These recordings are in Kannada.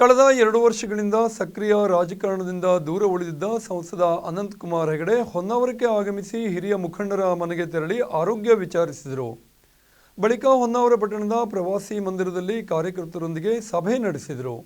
ಕಳೆದ ಎರಡು ವರ್ಷಗಳಿಂದ ಸಕ್ರಿಯ ರಾಜಕಾರಣದಿಂದ ದೂರ ಉಳಿದಿದ್ದ ಸಂಸದ ಅನಂತಕುಮಾರ್ ಹೆಗಡೆ ಹೊನ್ನಾವರಕ್ಕೆ ಆಗಮಿಸಿ ಹಿರಿಯ ಮುಖಂಡರ ಮನೆಗೆ ತೆರಳಿ ಆರೋಗ್ಯ ವಿಚಾರಿಸಿದರು. ಬಳಿಕ ಹೊನ್ನಾವರ ಪಟ್ಟಣದ ಪ್ರವಾಸಿ ಮಂದಿರದಲ್ಲಿ ಕಾರ್ಯಕರ್ತರೊಂದಿಗೆ ಸಭೆ ನಡೆಸಿದರು.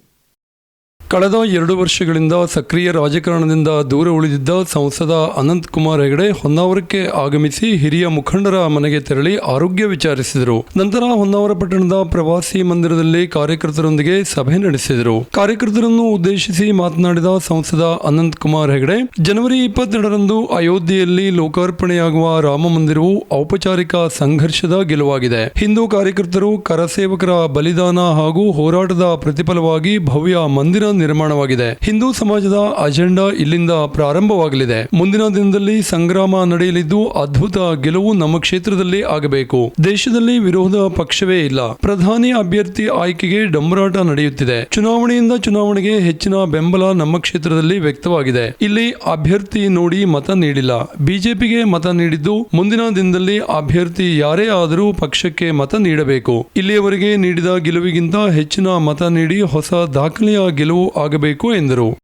ಕಳೆದ ಎರಡು ವರ್ಷಗಳಿಂದ ಸಕ್ರಿಯ ರಾಜಕಾರಣದಿಂದ ದೂರ ಉಳಿದಿದ್ದ ಸಂಸದ ಅನಂತ್ ಕುಮಾರ್ ಹೆಗಡೆ ಹೊನ್ನಾವರಕ್ಕೆ ಆಗಮಿಸಿ ಹಿರಿಯ ಮುಖಂಡರ ಮನೆಗೆ ತೆರಳಿ ಆರೋಗ್ಯ ವಿಚಾರಿಸಿದರು. ನಂತರ ಹೊನ್ನಾವರ ಪಟ್ಟಣದ ಪ್ರವಾಸಿ ಮಂದಿರದಲ್ಲಿ ಕಾರ್ಯಕರ್ತರೊಂದಿಗೆ ಸಭೆ ನಡೆಸಿದರು. ಕಾರ್ಯಕರ್ತರನ್ನು ಉದ್ದೇಶಿಸಿ ಮಾತನಾಡಿದ ಸಂಸದ ಅನಂತ್ ಕುಮಾರ್ ಹೆಗಡೆ, ಜನವರಿ ಇಪ್ಪತ್ತೆರಡರಂದು ಅಯೋಧ್ಯೆಯಲ್ಲಿ ಲೋಕಾರ್ಪಣೆಯಾಗುವ ರಾಮ ಮಂದಿರವು ಔಪಚಾರಿಕ ಸಂಘರ್ಷದ ಗೆಲುವಾಗಿದೆ. ಹಿಂದೂ ಕಾರ್ಯಕರ್ತರು ಕರಸೇವಕರ ಬಲಿದಾನ ಹಾಗೂ ಹೋರಾಟದ ಪ್ರತಿಫಲವಾಗಿ ಭವ್ಯ ಮಂದಿರ ನಿರ್ಮಾಣವಾಗಿದೆ. ಹಿಂದೂ ಸಮಾಜದ ಅಜೆಂಡಾ ಇಲ್ಲಿಂದ ಪ್ರಾರಂಭವಾಗಲಿದೆ. ಮುಂದಿನ ದಿನದಲ್ಲಿ ಸಂಗ್ರಾಮ ನಡೆಯಲಿದ್ದು ಅದ್ಭುತ ಗೆಲುವು ನಮ್ಮ ಕ್ಷೇತ್ರದಲ್ಲಿ ಆಗಬೇಕು. ದೇಶದಲ್ಲಿ ವಿರೋಧ ಪಕ್ಷವೇ ಇಲ್ಲ. ಪ್ರಧಾನಿ ಅಭ್ಯರ್ಥಿ ಆಯ್ಕೆಗೆ ಡಂಬರಾಟ ನಡೆಯುತ್ತಿದೆ. ಚುನಾವಣೆಯಿಂದ ಚುನಾವಣೆಗೆ ಹೆಚ್ಚಿನ ಬೆಂಬಲ ನಮ್ಮ ಕ್ಷೇತ್ರದಲ್ಲಿ ವ್ಯಕ್ತವಾಗಿದೆ. ಇಲ್ಲಿ ಅಭ್ಯರ್ಥಿ ನೋಡಿ ಮತ ನೀಡಿಲ್ಲ. ಬಿಜೆಪಿಗೆ ಮತ ನೀಡಿದ್ದು ಮುಂದಿನ ದಿನದಲ್ಲಿ ಅಭ್ಯರ್ಥಿ ಯಾರೇ ಆದರೂ ಪಕ್ಷಕ್ಕೆ ಮತ ನೀಡಬೇಕು. ಇಲ್ಲಿಯವರೆಗೆ ನೀಡಿದ ಗೆಲುವಿಗಿಂತ ಹೆಚ್ಚಿನ ಮತ ನೀಡಿ ಹೊಸ ದಾಖಲೆಯ ಗೆಲುವು ಆಗಬೇಕು ಎಂದರು.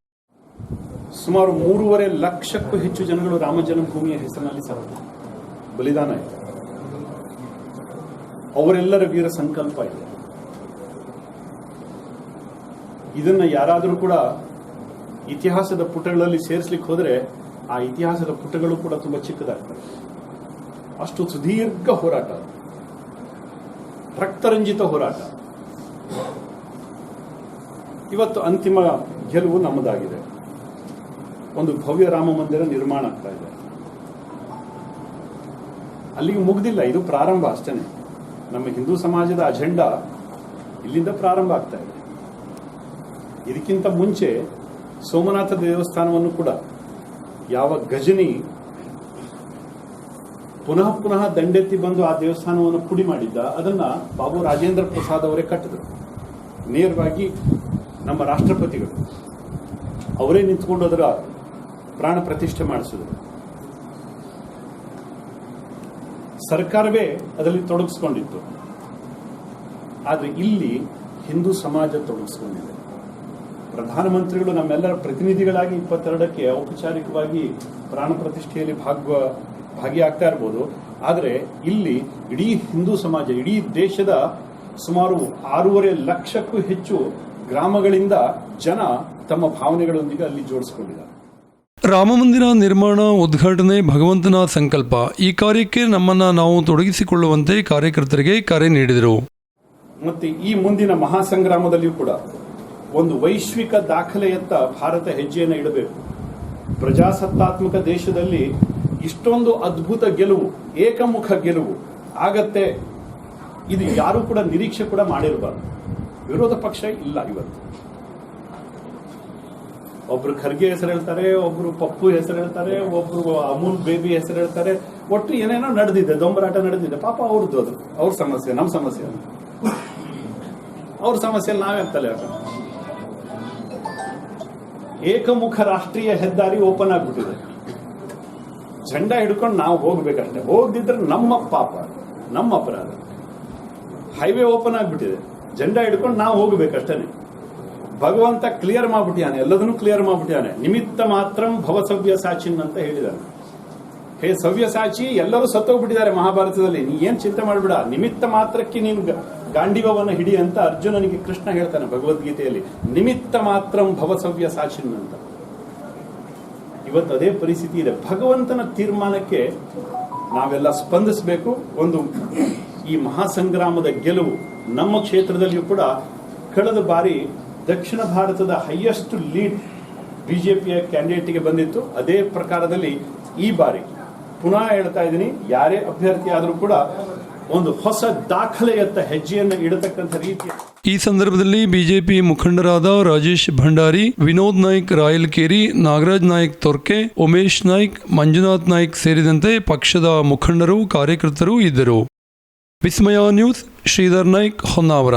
ಸುಮಾರು ಮೂರುವರೆ ಲಕ್ಷಕ್ಕೂ ಹೆಚ್ಚು ಜನಗಳು ರಾಮ ಜನ್ಮಭೂಮಿಯ ಹೆಸರಿನಲ್ಲಿ ಸಹ ಬಲಿದಾನ ಇದೆ. ಅವರೆಲ್ಲರ ವೀರ ಸಂಕಲ್ಪ ಇದೆ. ಇದನ್ನ ಯಾರಾದರೂ ಕೂಡ ಇತಿಹಾಸದ ಪುಟಗಳಲ್ಲಿ ಸೇರಿಸ್ಲಿಕ್ಕೆ ಹೋದರೆ ಆ ಇತಿಹಾಸದ ಪುಟಗಳು ಕೂಡ ತುಂಬಾ ಚಿಕ್ಕದಾಗ್ತವೆ. ಅಷ್ಟು ಸುದೀರ್ಘ ಹೋರಾಟ. ರಕ್ತರಂಜಿತ ಹೋರಾಟ. ಇವತ್ತು ಅಂತಿಮ ಗೆಲುವು ನಮ್ಮದಾಗಿದೆ. ಒಂದು ಭವ್ಯ ರಾಮ ಮಂದಿರ ನಿರ್ಮಾಣ ಆಗ್ತಾ ಇದೆ. ಅಲ್ಲಿಗೆ ಮುಗ್ದಿಲ್ಲ, ಇದು ಪ್ರಾರಂಭ ಅಷ್ಟೇನೆ. ನಮ್ಮ ಹಿಂದೂ ಸಮಾಜದ ಅಜೆಂಡಾ ಇಲ್ಲಿಂದ ಪ್ರಾರಂಭ ಆಗ್ತಾ ಇದೆ. ಇದಕ್ಕಿಂತ ಮುಂಚೆ ಸೋಮನಾಥ ದೇವಸ್ಥಾನವನ್ನು ಕೂಡ ಯಾವ ಗಜನಿ ಪುನಃ ಪುನಃ ದಂಡೆತ್ತಿ ಬಂದು ಆ ದೇವಸ್ಥಾನವನ್ನು ಪುಡಿ ಮಾಡಿದ್ದ, ಅದನ್ನ ಬಾಬು ರಾಜೇಂದ್ರ ಪ್ರಸಾದ್ ಅವರೇ ಕಟ್ಟಿದ್ರು. ನೇರವಾಗಿ ನಮ್ಮ ರಾಷ್ಟ್ರಪತಿಗಳು, ಅವರೇ ನಿಂತ್ಕೊಂಡು ಅದರ ಪ್ರಾಣ ಪ್ರತಿಷ್ಠೆ ಮಾಡಿಸಿದರು. ಸರ್ಕಾರವೇ ಅದರಲ್ಲಿ ತೊಡಗಿಸ್ಕೊಂಡಿತ್ತು. ಆದರೆ ಇಲ್ಲಿ ಹಿಂದೂ ಸಮಾಜ ತೊಡಗಿಸ್ಕೊಂಡಿದೆ. ಪ್ರಧಾನಮಂತ್ರಿಗಳು ನಮ್ಮೆಲ್ಲರ ಪ್ರತಿನಿಧಿಗಳಾಗಿ ಇಪ್ಪತ್ತೆರಡಕ್ಕೆ ಔಪಚಾರಿಕವಾಗಿ ಪ್ರಾಣ ಪ್ರತಿಷ್ಠೆಯಲ್ಲಿ ಭಾಗ ಭಾಗಿಯಾಗ್ತಾ ಇರ್ಬೋದು. ಆದರೆ ಇಲ್ಲಿ ಇಡೀ ಹಿಂದೂ ಸಮಾಜ, ಇಡೀ ದೇಶದ ಸುಮಾರು ಆರೂವರೆ ಲಕ್ಷಕ್ಕೂ ಹೆಚ್ಚು ಗ್ರಾಮಗಳಿಂದ ಜನ ತಮ್ಮ ಭಾವನೆಗಳೊಂದಿಗೆ ಅಲ್ಲಿ ಜೋಡಿಸಿಕೊಂಡಿದ್ದಾರೆ. ರಾಮಮಂದಿರ ನಿರ್ಮಾಣ ಉದ್ಘಾಟನೆ ಭಗವಂತನ ಸಂಕಲ್ಪ ಈ ಕಾರ್ಯಕ್ಕೆ ನಮ್ಮನ್ನ ನಾವು ತೊಡಗಿಸಿಕೊಳ್ಳುವಂತೆ ಕಾರ್ಯಕರ್ತರಿಗೆ ಕರೆ ನೀಡಿದರು. ಮತ್ತೆ ಈ ಮುಂದಿನ ಮಹಾಸಂಗ್ರಾಮದಲ್ಲಿಯೂ ಕೂಡ ಒಂದು ವೈಶ್ವಿಕ ದಾಖಲೆಯತ್ತ ಭಾರತ ಹೆಜ್ಜೆಯನ್ನು ಇಡಬೇಕು. ಪ್ರಜಾಸತ್ತಾತ್ಮಕ ದೇಶದಲ್ಲಿ ಇಷ್ಟೊಂದು ಅದ್ಭುತ ಗೆಲುವು ಏಕಮುಖ ಗೆಲುವು ಆಗತ್ತೆ. ಇದು ಯಾರು ಕೂಡ ನಿರೀಕ್ಷೆ ಕೂಡ ಮಾಡಿರಬಾರ್ದು. ವಿರೋಧ ಪಕ್ಷ ಇಲ್ಲ ಇವತ್ತು. ಒಬ್ರು ಖರ್ಗೆ ಹೆಸರು ಹೇಳ್ತಾರೆ, ಒಬ್ರು ಪಪ್ಪು ಹೆಸರು ಹೇಳ್ತಾರೆ, ಒಬ್ರು ಅಮೂಲ್ ಬೇಬಿ ಹೆಸರು ಹೇಳ್ತಾರೆ. ಒಟ್ಟು ಏನೇನೋ ನಡೆದಿದೆ, ದೊಂಬರಾಟ ನಡೆದಿದೆ. ಪಾಪ ಅವ್ರದ್ದು ಅದು. ಅವ್ರ ಸಮಸ್ಯೆ ನಮ್ಮ ಸಮಸ್ಯೆ ಅವ್ರ ಸಮಸ್ಯೆ ನಾವೇ ತಲೆ ಹಾಕೋಣ ಏಕಮುಖ ರಾಷ್ಟ್ರೀಯ ಹೆದ್ದಾರಿ ಓಪನ್ ಆಗ್ಬಿಟ್ಟಿದೆ. ಜಂಡ ಹಿಡ್ಕೊಂಡು ನಾವು ಹೋಗ್ಬೇಕಷ್ಟೇ. ಹೋಗ್ದಿದ್ರೆ ನಮ್ಮ ಪಾಪ, ನಮ್ಮ ಅಪರಾಧ. ಹೈವೇ ಓಪನ್ ಆಗ್ಬಿಟ್ಟಿದೆ. ಜೆಂಡಾ ಹಿಡ್ಕೊಂಡು ನಾವು ಹೋಗ್ಬೇಕಷ್ಟೇ ಭಗವಂತ ಕ್ಲಿಯರ್ ಮಾಡ್ಬಿಟ್ಟಿಯಾನೆ, ಎಲ್ಲದನ್ನೂ ಕ್ಲಿಯರ್ ಮಾಡ್ಬಿಟ್ಟಿಯಾನೆ. ನಿಮಿತ್ತ ಮಾತ್ರ ಭವಸವ್ಯ ಸಾಚಿನ್ ಅಂತ ಹೇಳಿದಾನೆ. ಹೇ ಸವ್ಯ ಸಾಚಿ, ಎಲ್ಲರೂ ಸತ್ತೋಗ್ಬಿಟ್ಟಿದ್ದಾರೆ ಮಹಾಭಾರತದಲ್ಲಿ. ನೀ ಏನ್ ಚಿಂತೆ ಮಾಡ್ಬಿಡ. ನಿಮಿತ್ತ ಮಾತ್ರಕ್ಕೆ ನೀನು ಗಾಂಡಿವವನ್ನ ಹಿಡಿ ಅಂತ ಅರ್ಜುನನಿಗೆ ಕೃಷ್ಣ ಹೇಳ್ತಾನೆ ಭಗವದ್ಗೀತೆಯಲ್ಲಿ. ನಿಮಿತ್ತ ಮಾತ್ರ ಭವಸವ್ಯ ಸಾಚಿನ್ ಅಂತ. ಇವತ್ತು ಅದೇ ಪರಿಸ್ಥಿತಿ ಇದೆ. ಭಗವಂತನ ತೀರ್ಮಾನಕ್ಕೆ ನಾವೆಲ್ಲ ಸ್ಪಂದಿಸಬೇಕು. ಒಂದು ಈ ಮಹಾಸಂಗ್ರಾಮದ ಗೆಲುವು. ನಮ್ಮ ಕ್ಷೇತ್ರದಲ್ಲಿಯೂ ಕೂಡ ಕಳೆದ ಬಾರಿ ದಕ್ಷಿಣ ಭಾರತದ ಹೈಯೆಸ್ಟ್ ಲೀಡ್ ಬಿ ಜೆ ಪಿಯ ಕ್ಯಾಂಡಿಡೇಟ್ಗೆ ಬಂದಿತ್ತು. ಅದೇ ಪ್ರಕಾರದಲ್ಲಿ ಈ ಬಾರಿ ಪುನಃ ಹೇಳ್ತಾ ಇದ್ದೀನಿ, ಯಾರೇ ಅಭ್ಯರ್ಥಿ ಆದರೂ ಕೂಡ ಒಂದು ಹೊಸ ದಾಖಲೆಯತ್ತ ಹೆಜ್ಜೆಯನ್ನು ಇಡತಕ್ಕಂಥ ರೀತಿ. ಈ ಸಂದರ್ಭದಲ್ಲಿ ಬಿಜೆಪಿ ಮುಖಂಡರಾದ ರಾಜೇಶ್ ಭಂಡಾರಿ, ವಿನೋದ್ ನಾಯ್ಕ್ ರಾಯಲ್ಕೇರಿ ನಾಗರಾಜ್ ನಾಯ್ಕ್ ತೊರ್ಕೆ, ಉಮೇಶ್ ನಾಯ್ಕ್, ಮಂಜುನಾಥ್ ನಾಯ್ಕ್ ಸೇರಿದಂತೆ ಪಕ್ಷದ ಮುಖಂಡರು, ಕಾರ್ಯಕರ್ತರು ಇದ್ದರು. ವಿಸ್ಮಯ ನ್ಯೂಸ್ ಶ್ರೀಧರ್ ನಾಯ್ಕ್ ಹೊನ್ನಾವರ